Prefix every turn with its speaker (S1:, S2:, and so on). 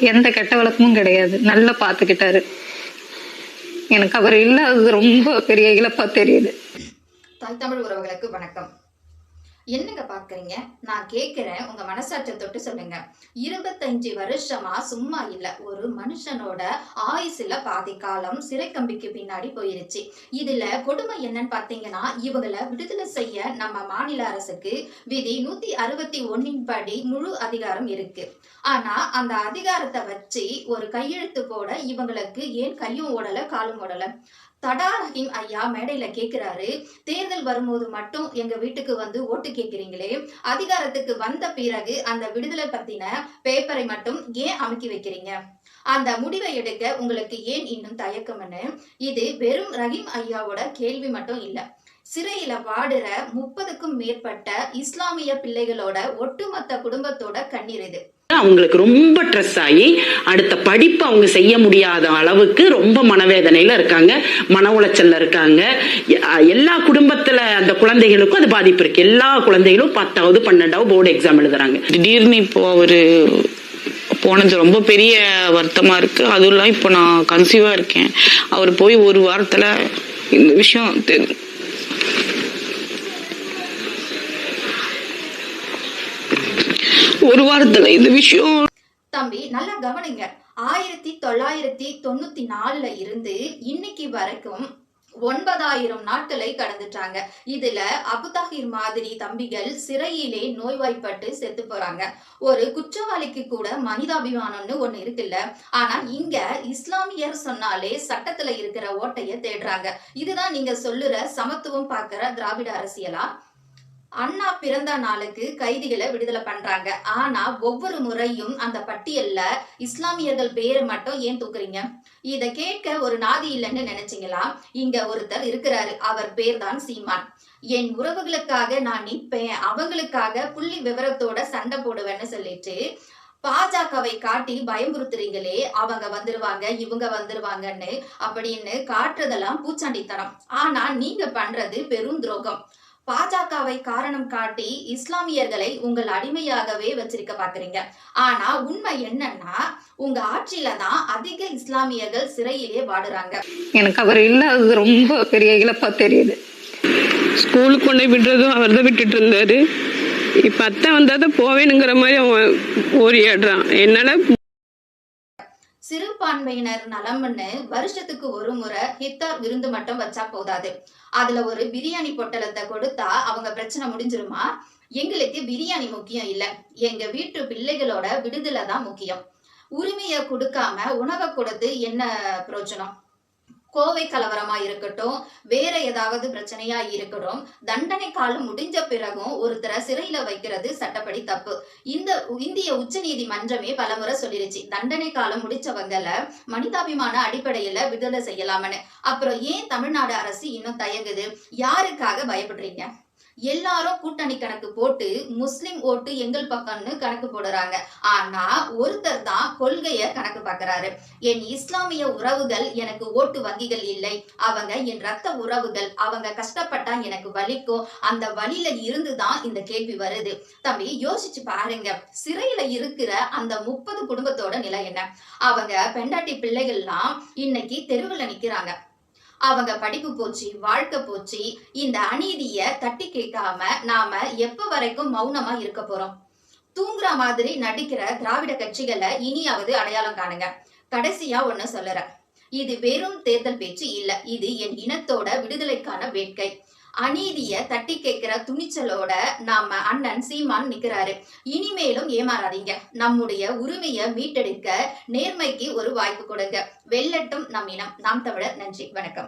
S1: எந்த கெட்ட வழக்கமும் கிடையாது. நல்லா பார்த்துக்கிட்டாரு. எனக்கு அவர் இல்லாதது ரொம்ப பெரிய இழப்பா தெரியுது.
S2: தாய் தமிழ் உறவுகளுக்கு வணக்கம். என்னங்க பாக்குறீங்க? நான் கேக்குறேன் உங்க மனசாட்சியை தொட்டு சொல்லுங்க. இருபத்தஞ்சு வருஷமா சும்மா இல்ல ஒரு மனுஷனோட ஆயுசுல பாதி காலம் சிறை கம்பிக்கு பின்னாடி போயிருச்சு. இதுல கொடுமை என்னன்னு பாத்தீங்கன்னா இவங்களை விடுதலை செய்ய நம்ம மாநில அரசுக்கு விதி நூத்தி அறுபத்தி ஒன்னின் படி முழு அதிகாரம் இருக்கு. ஆனா அந்த அதிகாரத்தை வச்சு ஒரு கையெழுத்து போட இவங்களுக்கு ஏன் கையும் ஓடல காலும் ஓடல? தடா ரஹீம் ஐயா மேடையில கேக்குறாரு. தேர்தல் வரும்போது மட்டும் எங்க வீட்டுக்கு வந்து ஓட்டு கேக்குறீங்களே? அதிகாரத்துக்கு வந்த பிறகு அந்த விடுதலை பத்தின பேப்பரை மட்டும் ஏன் அமுக்கி வைக்கிறீங்க? அந்த முடிவை எடுக்க உங்களுக்கு ஏன் இன்னும் தயக்கம்னு? இது வெறும் ரஹீம் ஐயாவோட கேள்வி மட்டும் இல்ல. சிறையில வாடுற முப்பதுக்கும் மேற்பட்ட இஸ்லாமிய பிள்ளைகளோட ஒட்டுமொத்த குடும்பத்தோட கண்ணீர் இது.
S3: அவங்களுக்கு ரொம்ப ஸ்ட்ரெஸ் ஆகி அடுத்த படிப்பு அவங்க செய்ய முடியாத அளவுக்கு ரொம்ப மனவேதனையில இருக்காங்க மன உளைச்சல்ல இருக்காங்க. எல்லா குடும்பத்துல அந்த குழந்தைகளுக்கும் அது பாதிப்பு இருக்கு. எல்லா குழந்தைகளும் பத்தாவது பன்னெண்டாவது போர்டு எக்ஸாம் எழுதுறாங்க.
S4: திடீர்னு இப்போ அவரு போனது ரொம்ப பெரிய வருத்தமா இருக்கு. அதுவும் இப்போ நான் கன்சீவா இருக்கேன். அவர் போய் ஒரு வாரத்துல இந்த விஷயம் ஒரு வாரத்துல இந்த விஷயம்.
S2: தம்பி நல்லா கவனிங்க. ஆயிரத்தி தொள்ளாயிரத்தி தொண்ணூத்தி நாலுல இருந்து இன்னைக்கு வரைக்கும் ஒன்பதாயிரம் நாட்களை கடந்துட்டாங்க. இதுல அபுதாகிர் மாதிரி தம்பிகள் சிறையிலே நோய்வாய்ப்பட்டு செத்து போறாங்க. ஒரு குற்றவாளிக்கு கூட மனிதாபிமானம்னு ஒண்ணு இருக்குல்ல. ஆனா இங்க இஸ்லாமியர் சொன்னாலே சட்டத்துல இருக்கிற ஓட்டைய தேடுறாங்க. இதுதான் நீங்க சொல்லுற சமத்துவம் பாக்குற திராவிட அரசியலா? அண்ணா பிறந்த நாளுக்கு கைதிகளை விடுதலை பண்றாங்க. ஆனா ஒவ்வொரு முறையும் அந்த பட்டியல்ல இஸ்லாமியர்கள் பேரை மட்டும் ஏன் தூக்குறீங்க? இத கேட்க ஒரு நாதி இல்லைன்னு நினைச்சீங்களா? இங்க ஒருத்தர் இருக்கிறாரு. அவர் பேர் தான் சீமான். என் உறவுகளுக்காக நான் நிற்பேன். அவங்களுக்காக புள்ளி விவரத்தோட சண்டை போடுவேன்னு சொல்லிட்டு பாஜகவை காட்டி பயமுறுத்துறீங்களே அவங்க வந்துருவாங்க இவங்க வந்துருவாங்கன்னு அப்படின்னு காட்டுறதெல்லாம் பூச்சாண்டித்தனம். ஆனா நீங்க பண்றது பெரும் துரோகம். பாஜகவை காரணம் காட்டி இஸ்லாமியர்களை உங்கள் அடிமையாகவே வச்சிருக்க பாக்குறீங்க ஆனா உண்மை என்னன்னா உங்க ஆட்சியில தான் அதிக இஸ்லாமியர்கள் சிறையிலே வாடுறாங்க.
S1: எனக்கு அவர் இல்லாதது ரொம்ப பெரிய இழப்பா தெரியுது.
S4: ஸ்கூலுக்கு கொண்டு போய் விடுறதும் அவர் தான் விட்டுட்டு இருந்தாரு. இப்ப அத்தை வந்தாதான் போவேனுங்கிற மாதிரி அவன் ஓரியாடுறான் என்னால
S2: சிறுபான்மையினர் நலம்னு வருஷத்துக்கு ஒரு முறை ஹித்தார் விருந்து மட்டும் வச்சா போதாது. அதுல ஒரு பிரியாணி பொட்டலத்தை கொடுத்தா அவங்க பிரச்சனை முடிஞ்சிருமா? எங்களுக்கு பிரியாணி முக்கியம் இல்ல. எங்க வீட்டு பிள்ளைகளோட விடுதலை தான் முக்கியம். உரிமையை கொடுக்காம உணவை கொடுத்து என்ன பிரயோஜனம்? கோவை கலவரமா இருக்கட்டும் வேற ஏதாவது பிரச்சனையா இருக்கட்டும் தண்டனை காலம் முடிஞ்ச பிறகும் ஒருத்தரை சிறையில வைக்கிறது சட்டப்படி தப்பு. இந்த இந்திய உச்ச நீதிமன்றமே பலமுறை சொல்லிருச்சு தண்டனை காலம் முடிச்சவங்கள மனிதாபிமான அடிப்படையில விடுதலை செய்யலாம்னு. அப்புறம் ஏன் தமிழ்நாடு அரசு இன்னும் தயங்குது? யாருக்காக பயப்படுறீங்க? எல்லாரும் கூட்டணி கணக்கு போட்டு முஸ்லிம் ஓட்டு எங்கள் பக்கம்னு கணக்கு போடுறாங்க. ஆனா ஒருத்தர் தான் கொள்கைய கணக்கு பாக்குறாரு என் இஸ்லாமிய உறவுகள் எனக்கு ஓட்டு வங்கிகள் இல்லை. அவங்க என் ரத்த உறவுகள். அவங்க கஷ்டப்பட்டா எனக்கு வலிக்கும். அந்த வழியில இருந்து தான் இந்த கேள்வி வருது. தம்பி யோசிச்சு பாருங்க. சிறையில இருக்கிற அந்த முப்பது குடும்பத்தோட நிலை என்ன? அவங்க பெண்டாட்டி பிள்ளைகள்லாம் இன்னைக்கு தெருவுல நிக்கிறாங்க. அவங்க படிப்பு போச்சு வாழ்க்கை போச்சு இந்த அநீதிய தட்டி கேட்காம நாம எப்ப வரைக்கும் மௌனமா இருக்க போறோம்? தூங்குற மாதிரி நடிக்கிற திராவிட கட்சிகளை இனியாவது அடையாளம் காணுங்க. கடைசியா ஒண்ணு சொல்லுறேன். இது வெறும் தேர்தல் பேச்சு இல்ல. இது என் இனத்தோட விடுதலைக்கான வேட்கை. அநீதிய தட்டி கேட்கிற துணிச்சலோட நாம அண்ணன் சீமான் நிக்கிறாரு. இனிமேலும் ஏமாறாதீங்க. நம்முடைய உரிமையை மீட்டெடுக்க நேர்மைக்கு ஒரு வாய்ப்பு கொடுங்க. வெல்லட்டும் நம் இனம். நாம் தமிழர். நன்றி. வணக்கம்.